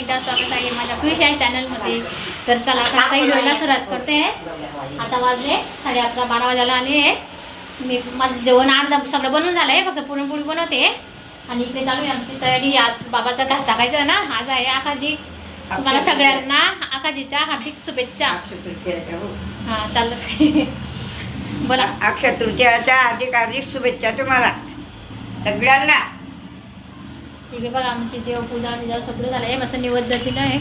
खुश आहे चॅनलमध्ये तर चला आता आता व्हिडिओला सुरुवात करते. आता वाजले साडे अकरा बारा वाजायला आले. मी माझं जेवण अर्धा सगळं बनवून झालं आहे फक्त पुरणपोळी बनवते. आणि इकडे चालू आहे आमची तयारी. आज बाबाचा घास टाकायचा आहे ना. आज आहे आकाजी तुम्हाला सगळ्यांना आकाजीच्या हार्दिक शुभेच्छा. हां? चाललं बोला. अक्षय तृतीयाच्या हार्दिक हार्दिक शुभेच्छा तुम्हाला. सगळ्यांना. इकडे बघा आमची देवपूजा बिजा सगळं झालं आहे मस्त निवेद्य दिलं आहे.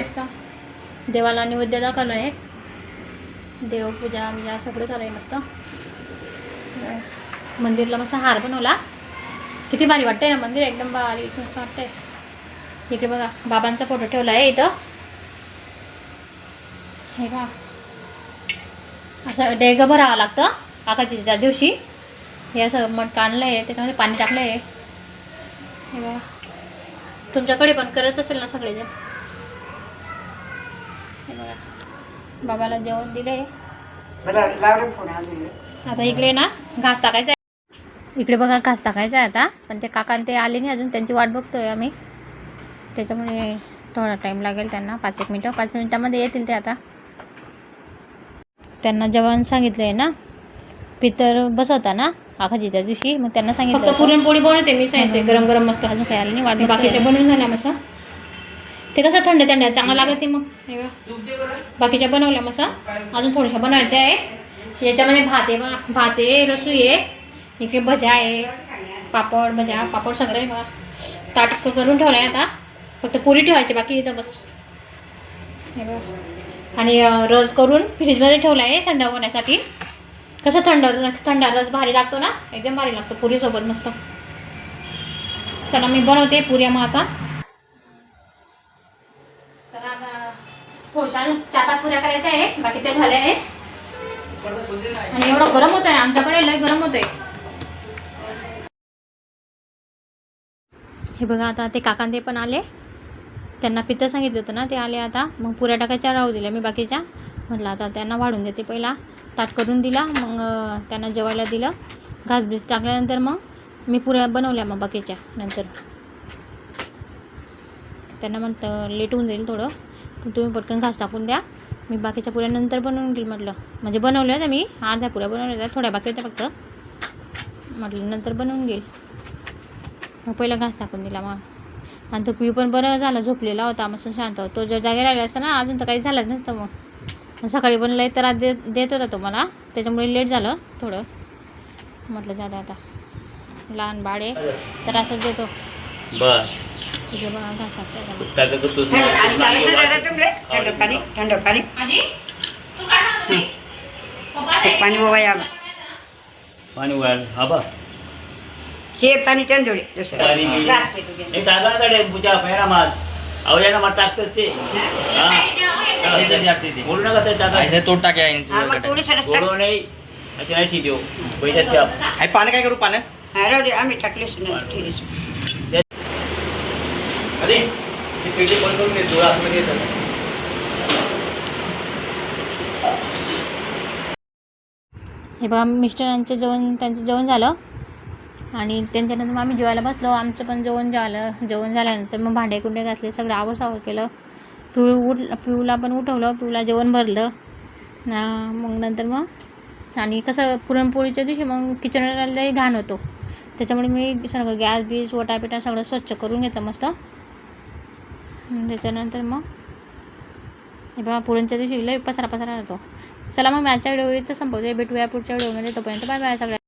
मस्त. देवाला निवेद्य दाखवलं आहे देवपूजा बिजा सगळं झालं आहे मस्त. मंदिरला मस्त हार बनवला. किती भारी वाटतंय ना मंदिर एकदम भारी मस्त वाटतंय. इकडे बघा बाबांचा फोटो ठेवला आहे इथं. हे बघा असं डेग भरावं लागतं आकाशीच्या दिवशी. हे असं मटका आणलं आहे त्याच्यामध्ये पाणी टाकलं आहे हे बघा. तुमच्याकडे पण करत असेल ना सगळेजण? हे बघा. बाबाला जेवण दिलं आहे आता इकडे ना घास टाकायचा आहे. इकडे बघा घास टाकायचा आहे आता. पण ते काका ते आले नाही अजून त्यांची वाट बघतोय आम्ही. त्याच्यामुळे थोडा टाईम लागेल त्यांना. पाच एक मिनटं पाच मिनिटामध्ये येतील ते आता. त्यांना जेवण सांगितलं आहे ना. पितर बसवता ना? आखाजीच्या दिवशी. मग त्यांना सांगितलं फक्त पुरणपोळी बनवते मी सांगितले गरम गरम मस्त. अजून काय आलं नाही वाट बाकीच्या बनवून झाल्या मस्त ते कसं थंड थंड चांगलं लागत ते मग. हे बघा. बाकीच्या बनवल्या मस्त अजून थोड्याशा बनवायच्या आहे याच्यामध्ये भात आहे बघा भात आहे रसोई आहे. इकडे भज्या आहे. पापड भज्या पापड सगळं आहे बघा. ताट करून ठेवलं आहे आता. फक्त पुरी ठेवायची बाकी इथं बस. हे बघा. आणि अं, रस करून फ्रीजमध्ये ठेवला आहे थंड होण्यासाठी. कसं थंड थंड रस भारी लागतो ना? एकदम भारी लागतो पुरीसोबत मस्त. चला मी बनवते पुऱ्या मग आता. चला आता चार पाच पुऱ्या करायच्या आहे. बाकीच्या झाल्या आहे आणि एवढं गरम होत आहे आमच्याकडे लय गरम होत आहे हे बघा आता ते काकां ते पण आले. त्यांना पित्त सांगितलं होतं ना ते आले आता. मग पुऱ्या टाकायच्या राहू दिल्या मी बाकीच्या. म्हटलं आता त्यांना वाढून देते पहिला. ताट करून दिला मग त्यांना जेवायला दिलं. घास बीस टाकल्यानंतर मग मी पुऱ्या बनवल्या मग बाकीच्या नंतर. त्यांना म्हणतं लेट होऊन जाईल थोडं पण तुम्ही पटकन घास टाकून द्या. मी बाकीच्या पुऱ्या नंतर बनवून घेईल म्हटलं. म्हणजे बनवल्या होत्या मी अर्ध्या पुऱ्या बनवल्या होत्या थोड्या बाकी होत्या फक्त. म्हटलं नंतर बनवून घेईल. मग पहिला घास टाकून दिला मग. आणि तो पिऊ पण बरं झालं झोपलेला होता मस्त शांत तो जर जागे राहिला असता ना अजून तर काही झालंच नसतं मग. सकाळी पण लय त्रास देत देत होता तो मला. त्याच्यामुळे लेट झालं थोडं. म्हटलं जादा आता. लहान बाळ तर असंच देतो थंड पाणी पाणी. पाणी हा बा. हे पाणी चंदोडे जसं. हे टाकतच ते ते. नाही असे नाही देऊ. ठेवा काय करू? हा आम्ही टाकलेच नाही थोडीसं. अरे ते पेटी बंद करून दे थोडं आतमध्ये येतं. हे बघा मिस्टरांचं जेवण त्यांचं जेवण झालं. आणि त्यांच्यानंतर मग आम्ही जेवायला बसलो. आमचं पण जेवण झालं जेवण झाल्यानंतर मग भांडे कुंडे घासले सगळं आवर सावर केलं. पिऊ उठ पिऊला पण उठवलं पिऊला जेवण भरलं. ना मग नंतर मग आणि कसं पुरणपोळीच्या दिवशी मग किचनला लई घाण होतो. त्याच्यामुळे मी सगळं गॅस बीस वटापिटा सगळं स्वच्छ करून घेतलं मस्त. त्याच्यानंतर मग हे पुरणच्या दिवशी लई पसारा पसारा राहतो. चला मग मॅचच्या आजच्या व्हिडिओ इथं संपवते. भेटूया पुढच्या व्हिडिओमध्ये. तोपर्यंत बाय बाय सगळ्या.